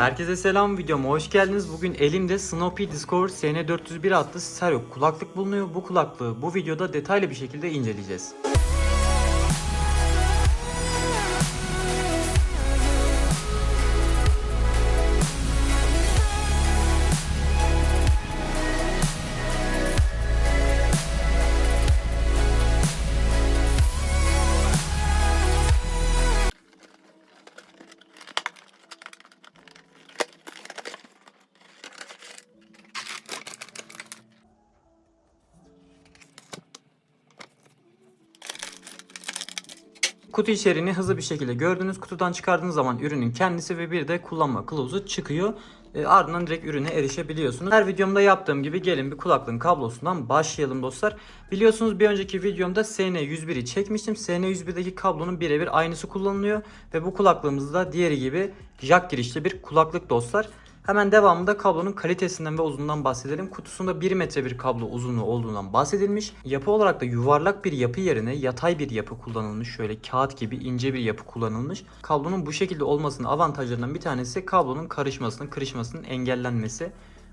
Herkese selam videoma hoş geldiniz. Bugün elimde Snoopy Discover SN401 adlı stereo kulaklık bulunuyor. Bu kulaklığı bu videoda detaylı bir şekilde inceleyeceğiz. Kutu içeriğini hızlı bir şekilde gördünüz. Kutudan çıkardığınız zaman ürünün kendisi ve bir de kullanma kılavuzu çıkıyor. E, ardından direkt ürüne erişebiliyorsunuz. Her videomda yaptığım gibi gelin bir kulaklığın kablosundan başlayalım dostlar. Biliyorsunuz bir önceki videomda SN101'i çekmiştim. SN101'deki kablonun birebir aynısı kullanılıyor. Ve bu kulaklığımız da diğeri gibi jack girişli bir kulaklık dostlar. Hemen devamında kablonun kalitesinden ve uzunluğundan bahsedelim. Kutusunda 1 metre bir kablo uzunluğu olduğundan bahsedilmiş. Yapı olarak da yuvarlak bir yapı yerine yatay bir yapı kullanılmış. Şöyle kağıt gibi ince bir yapı kullanılmış. Kablonun bu şekilde olmasının avantajlarından bir tanesi kablonun karışmasının, kırışmasının engellenmesi.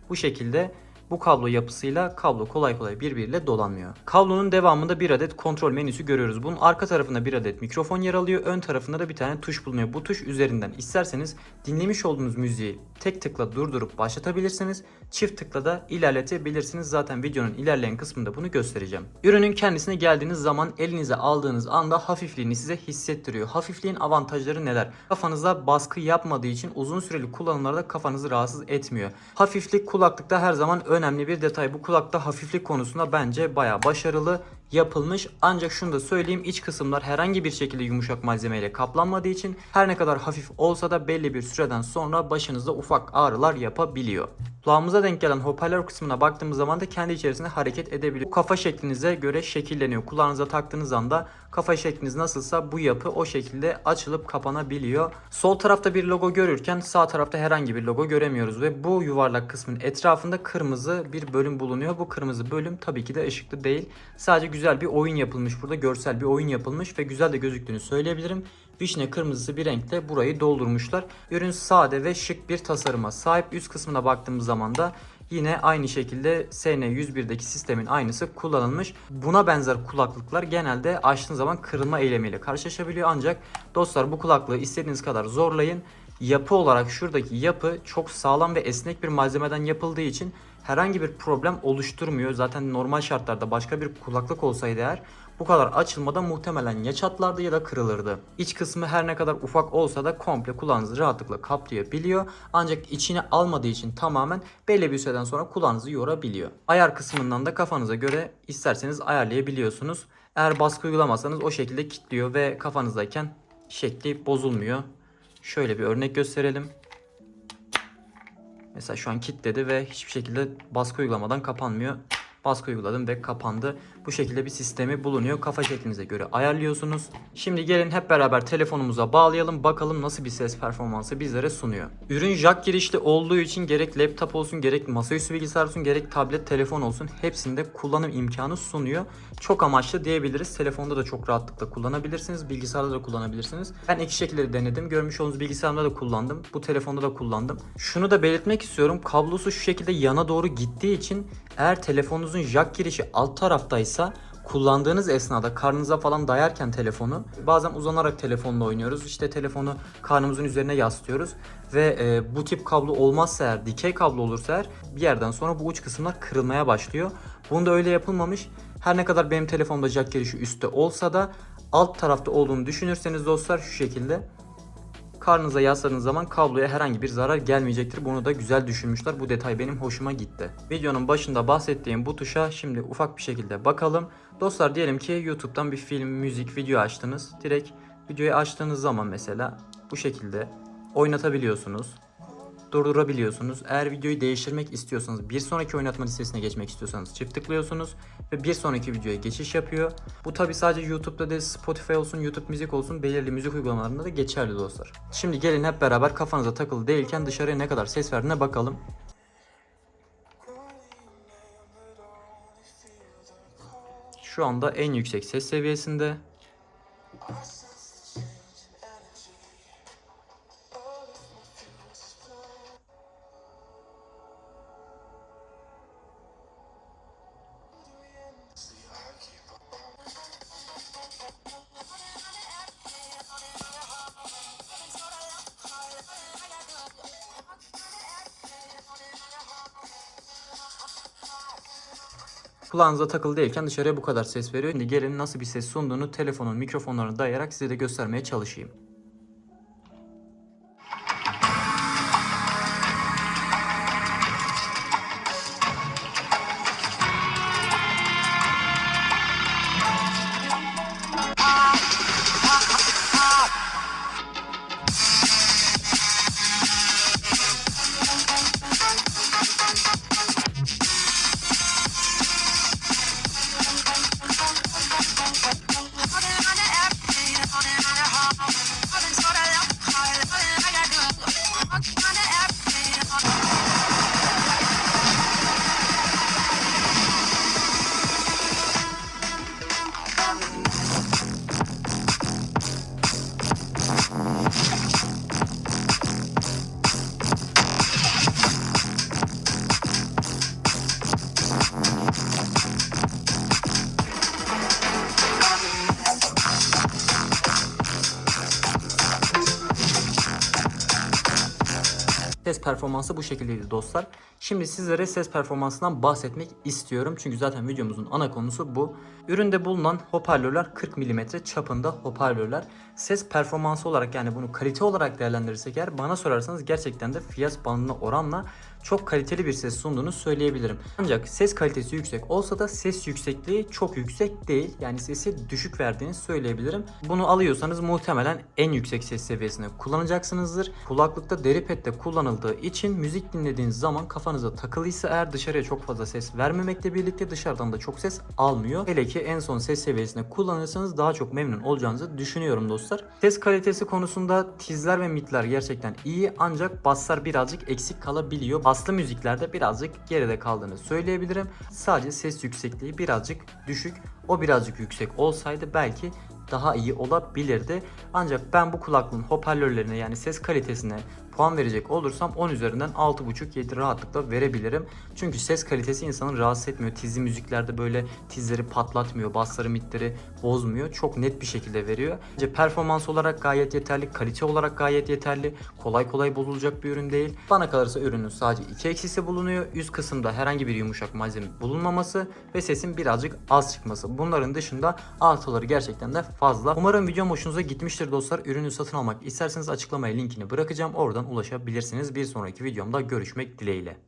Bu şekilde bu kablo yapısıyla kablo kolay kolay birbiriyle dolanmıyor. Kablonun devamında bir adet kontrol menüsü görüyoruz. Bunun arka tarafında bir adet mikrofon yer alıyor. Ön tarafında da bir tane tuş bulunuyor. Bu tuş üzerinden isterseniz dinlemiş olduğunuz müziği tek tıkla durdurup başlatabilirsiniz. Çift tıkla da ilerletebilirsiniz. Zaten videonun ilerleyen kısmında bunu göstereceğim. Ürünün kendisine geldiğiniz zaman elinize aldığınız anda hafifliğini size hissettiriyor. Hafifliğin avantajları neler? Kafanıza baskı yapmadığı için uzun süreli kullanımlarda kafanızı rahatsız etmiyor. Hafiflik kulaklıkta her zaman önemli bir detay. Bu kulakta hafiflik konusunda bence bayağı başarılı yapılmış. Ancak şunu da söyleyeyim iç kısımlar herhangi bir şekilde yumuşak malzemeyle kaplanmadığı için her ne kadar hafif olsa da belli bir süreden sonra başınızda ufak ağrılar yapabiliyor. Kulağımıza denk gelen hoparlör kısmına baktığımız zaman da kendi içerisinde hareket edebiliyor. Bu kafa şeklinize göre şekilleniyor. Kulağınıza taktığınız anda kafa şekliniz nasılsa bu yapı o şekilde açılıp kapanabiliyor. Sol tarafta bir logo görürken sağ tarafta herhangi bir logo göremiyoruz ve bu yuvarlak kısmın etrafında kırmızı bir bölüm bulunuyor. Bu kırmızı bölüm tabii ki de ışıklı değil. Sadece güzel bir oyun yapılmış burada. Görsel bir oyun yapılmış ve güzel de gözüktüğünü söyleyebilirim. Vişne kırmızısı bir renkte burayı doldurmuşlar. Ürün sade ve şık bir tasarıma sahip. Üst kısmına baktığımız zaman da Yine aynı şekilde SN101'deki sistemin aynısı kullanılmış. Buna benzer kulaklıklar genelde açtığınız zaman kırılma eylemiyle karşılaşabiliyor. Ancak dostlar bu kulaklığı istediğiniz kadar zorlayın. Yapı olarak şuradaki yapı çok sağlam ve esnek bir malzemeden yapıldığı için herhangi bir problem oluşturmuyor. Zaten normal şartlarda başka bir kulaklık olsaydı eğer bu kadar açılmadan muhtemelen ya çatlardı ya da kırılırdı. İç kısmı her ne kadar ufak olsa da komple kulağınızı rahatlıkla kaplayabiliyor. Ancak içine almadığı için tamamen belli bir süreden sonra kulağınızı yorabiliyor. Ayar kısmından da kafanıza göre isterseniz ayarlayabiliyorsunuz. Eğer baskı uygulamasanız o şekilde kilitliyor ve kafanızdayken şekli bozulmuyor. Şöyle bir örnek gösterelim. Mesela şu an kilitledi ve hiçbir şekilde baskı uygulamadan kapanmıyor. Baskı uyguladım ve kapandı. Bu şekilde bir sistemi bulunuyor. Kafa şeklinize göre ayarlıyorsunuz. Şimdi gelin hep beraber telefonumuza bağlayalım. Bakalım nasıl bir ses performansı bizlere sunuyor. Ürün jack girişli olduğu için gerek laptop olsun, gerek masaüstü bilgisayar olsun, gerek tablet, telefon olsun hepsinde kullanım imkanı sunuyor. Çok amaçlı diyebiliriz. Telefonda da çok rahatlıkla kullanabilirsiniz. Bilgisayarda da kullanabilirsiniz. Ben iki şekilde denedim. Görmüş olduğunuz bilgisayarımda da kullandım. Bu telefonda da kullandım. Şunu da belirtmek istiyorum. Kablosu şu şekilde yana doğru gittiği için eğer telefonunuzun jack girişi alt taraftaysa kullandığınız esnada karnınıza falan dayarken telefonu bazen uzanarak telefonla oynuyoruz. İşte telefonu karnımızın üzerine yaslıyoruz ve e, bu tip kablo olmazsa eğer dikey kablo olursa eğer bir yerden sonra bu uç kısımlar kırılmaya başlıyor. Bunda öyle yapılmamış. Her ne kadar benim telefonda jack girişi üstte olsa da alt tarafta olduğunu düşünürseniz dostlar şu şekilde Karnınıza yasladığınız zaman kabloya herhangi bir zarar gelmeyecektir. Bunu da güzel düşünmüşler. Bu detay benim hoşuma gitti. Videonun başında bahsettiğim bu tuşa şimdi ufak bir şekilde bakalım. Dostlar diyelim ki YouTube'dan bir film, müzik, video açtınız. Direkt videoyu açtığınız zaman mesela bu şekilde oynatabiliyorsunuz. Durdurabiliyorsunuz. Eğer videoyu değiştirmek istiyorsanız, bir sonraki oynatma listesine geçmek istiyorsanız çift tıklıyorsunuz ve bir sonraki videoya geçiş yapıyor. Bu tabi sadece YouTube'da değil Spotify olsun, YouTube müzik olsun belirli müzik uygulamalarında da geçerli dostlar. Şimdi gelin hep beraber kafanıza takılı değilken dışarıya ne kadar ses verdiğine bakalım. Şu anda en yüksek ses seviyesinde. Kulağınıza takılı değilken dışarıya bu kadar ses veriyor. Şimdi gelin nasıl bir ses sunduğunu telefonun mikrofonlarına dayayarak size de göstermeye çalışayım. Performansı bu şekildeydi dostlar. Şimdi sizlere ses performansından bahsetmek istiyorum. Çünkü zaten videomuzun ana konusu bu. Üründe bulunan hoparlörler 40 mm çapında hoparlörler. Ses performansı olarak yani bunu kalite olarak değerlendirirsek eğer bana sorarsanız gerçekten de fiyat bandına oranla çok kaliteli bir ses sunduğunu söyleyebilirim. Ancak ses kalitesi yüksek olsa da ses yüksekliği çok yüksek değil. Yani sesi düşük verdiğini söyleyebilirim. Bunu alıyorsanız muhtemelen en yüksek ses seviyesine kullanacaksınızdır. Kulaklıkta deri pette kullanıldığı için müzik dinlediğiniz zaman kafanıza takılıysa eğer dışarıya çok fazla ses vermemekle birlikte dışarıdan da çok ses almıyor. Hele ki en son ses seviyesine kullanırsanız daha çok memnun olacağınızı düşünüyorum dostlar. Ses kalitesi konusunda tizler ve midler gerçekten iyi ancak basslar birazcık eksik kalabiliyor. Baslı müziklerde birazcık geride kaldığını söyleyebilirim. Sadece ses yüksekliği birazcık düşük. O birazcık yüksek olsaydı belki daha iyi olabilirdi. Ancak ben bu kulaklığın hoparlörlerine yani ses kalitesine puan verecek olursam 10 üzerinden 6.5-7 rahatlıkla verebilirim. Çünkü ses kalitesi insanı rahatsız etmiyor. Tizli müziklerde böyle tizleri patlatmıyor, basları mitleri bozmuyor. Çok net bir şekilde veriyor. Bence performans olarak gayet yeterli, kalite olarak gayet yeterli. Kolay kolay bozulacak bir ürün değil. Bana kalırsa ürünün sadece iki eksisi bulunuyor. Üst kısımda herhangi bir yumuşak malzeme bulunmaması ve sesin birazcık az çıkması. Bunların dışında artıları gerçekten de fazla. Umarım videom hoşunuza gitmiştir dostlar. Ürünü satın almak isterseniz açıklamaya linkini bırakacağım. Oradan ulaşabilirsiniz. Bir sonraki videomda görüşmek dileğiyle.